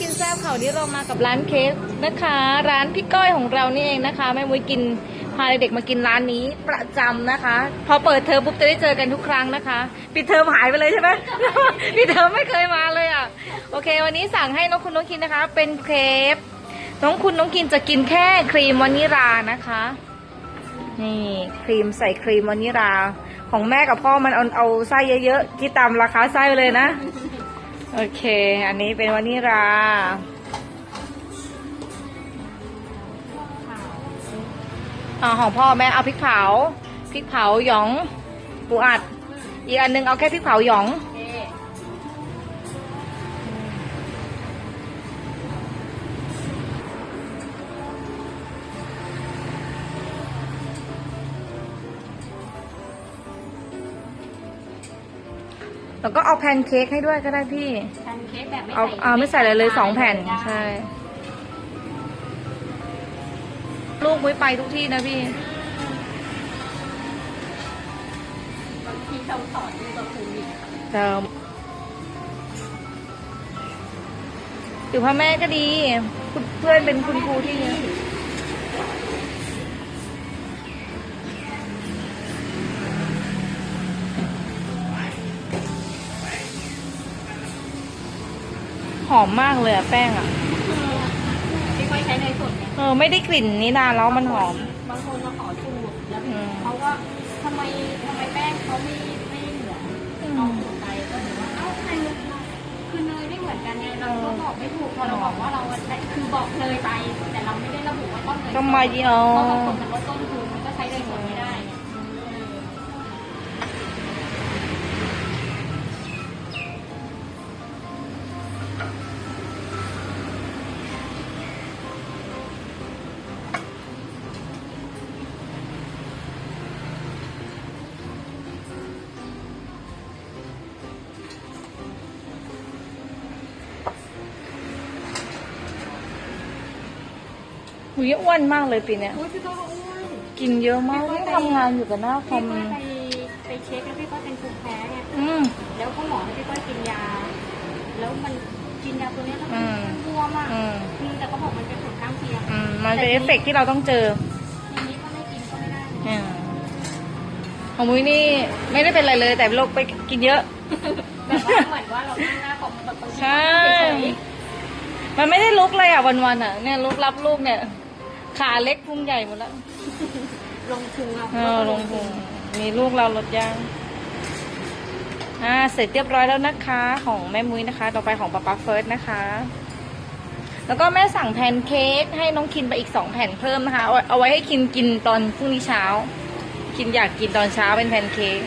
กินแซ่บเขานี่เรามากับร้านเค้กนะคะ ร้านพี่ก้อยของเรานี่เองนะคะแม่มุ้ยกินพาเด็กๆมากินร้านนี้ประจำนะคะ พอเปิดเทอมปุ๊บจะได้เจอกันทุกครั้งนะคะปิดเทอมหายไปเลยใช่ไหมปิดเทอมไม่เคยมาเลยอะโอเค วันนี้สั่งให้น้องคุณน้องกินนะคะ เป็นเครปน้องคุณน้องกินจะกินแค่ครีมวานิลานะคะนี่ครีมใส่ครีมวานิลาของแม่กับพ่อมันเอาเอาไส้เยอะๆคิดตามราคาไส้เลยนะ โอเค อันนี้เป็นวานิลาอ่าของพ่อแม่เอาพริกเผา พริกเผาหยอง ปูอัด อีกอันหนึงเอาแค่พริกเผาหยอง แล้วก็เอาแพนเค้กให้ด้วยก็ได้พี่ แพนเค้กแบบไม่เอาใส่เอาไม่ใส่อะไรเลยสองแผ่นได้ใช่ ลูกไว้ไปทุกที่นะพี่ บางทีเราสอนด้วยกับครูอีกเติมอยู่พ่อแม่ก็ดีคุณเพื่อนเป็นคุณครูที่เยอะ หอมมากเลยอะแป้งอะไม่ค่อยใช้ในยสดเนี่ยเออไม่ได้กลิ่นนี้นานแล้วมันหอม บางคนมาขอสูตรแล้วอืมเขาว่าทำไมทำไมแป้งเขาไม่ไม่เหมือนอืลองมสูตรไปก็ถือว่าเอ้าทำไมคือเนยไม่เหมือนกันไงเราก็บอกไม่ถูกพอเราบอกว่าเราใช้คือบอกเนยไป แต่เราไม่ได้ระบุว่าต้นเนยสดทำไมอ๋อเพราะบางคนมันลดต้นทุน หุยอ้วนมากเลยปีเนี้ยโอ้ยพี่ก้อยก็อ้วนกินเยอะมากนี่ทำงานอยู่กับหน้าคอพี่มก้อยไปไปเช็คแล้วพี่ก้อยเป็นภูมิแพ้ไงอืม แล้วเขาหมอให้พี่ก้อยกินยา แล้วมันกินยาตัวเนี้ยแล้วมันอืม บวมอะอืมอืมแต่เขาบอกมันเป็นผลข้างเคียงอืมมันเป็นเอฟเฟกต์ที่เราต้องเจออย่างนี้ก็ไม่กินก็ไม่ได้นะอ่าของมุ้ยนี่ไม่ได้เป็นอะไรเลย แต่โรคไปกินเยอะ แบบว่าเหมือนว่าเรานั่งหน้าคอมแบบบางทีใช่ เฉยมันไม่ได้ลุกเลยอะวันๆอะเนี่ยลุกรับลูกเนี่ย ขาเล็กพุงใหญ่หมดแล้วๆลงพุงอะเออลงพุงมีลูกเราลดยางอ่าเสร็จเรียบร้อยแล้วนะคะ ของแม่มุ้ยนะคะ ต่อไปของป๊าป๊าเฟิร์สนะคะ แล้วก็แม่สั่งแพนเค้กให้น้องคินไปอีกสองแผ่นเพิ่มนะคะเอาเอาไว้ให้คินกินตอนพรุ่งนี้เช้า คินอยากกินตอนเช้าเป็นแพนเค้ก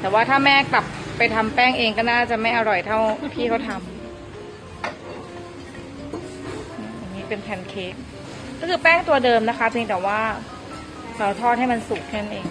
แต่ว่าถ้าแม่กลับไปทำแป้งเองก็น่าจะไม่อร่อยเท่าพี่เขาทำอันนี้เป็นแพนเค้ก ก็คือแป้งตัวเดิมนะคะ เพียงแต่ว่าเราทอดให้มันสุกแค่นั้นเอง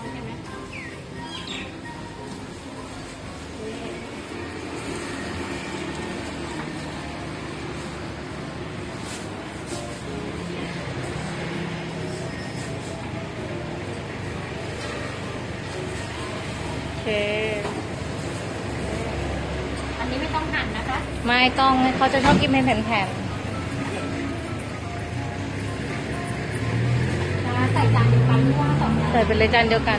องใช่ไหมโอเคโอเคอันนี้ไม่ต้องหั่นนะคะ ไม่ต้องเขาจะชอบกินเป็นแผ่นใส่จานเดียวกันมั่วสองๆจานใส่ เป็นเลยจานเดียวกัน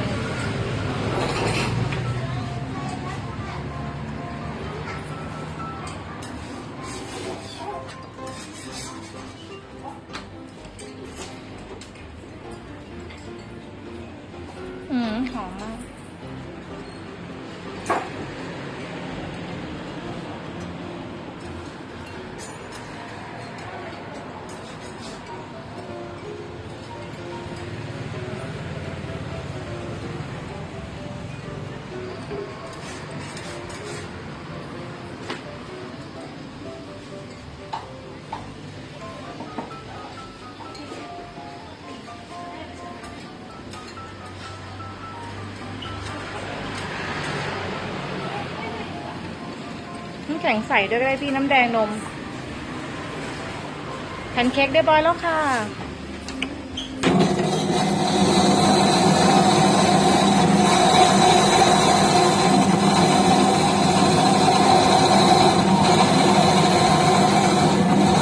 น้ำแข็งใส่ด้วยก็ได้พี่น้ำแดงนมแพนเค้กได้บอยแล้วค่ะ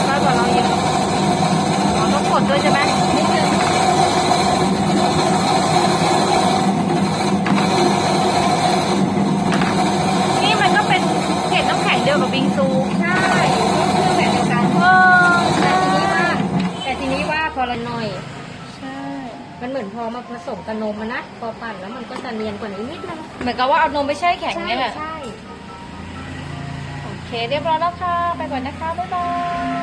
มากกว่าเราเยอะอ๋อต้องกดด้วยใช่ไหมนิดนึงนี่มันก็เป็นเกล็ดน้ำแข็งเดียวกับบิงซู ใช่เครื่องแบบเดียวกัน เออ แต่ ใช่ ทีนี้ว่าแต่ทีนี้ว่าพ อละหน่อย ใช่ มันเหมือนพอมาผสมกับนมมันนะพอปั่นแล้วมันก็จะเนียนกว่านี้นิดนึงเหมือนกับว่าเอานมไปแช่แข็งใช่เนี่ยแหละ ใช่ โอเค เรียบร้อยแล้วค่ะ ไปก่อนนะคะ บ๊ายบาย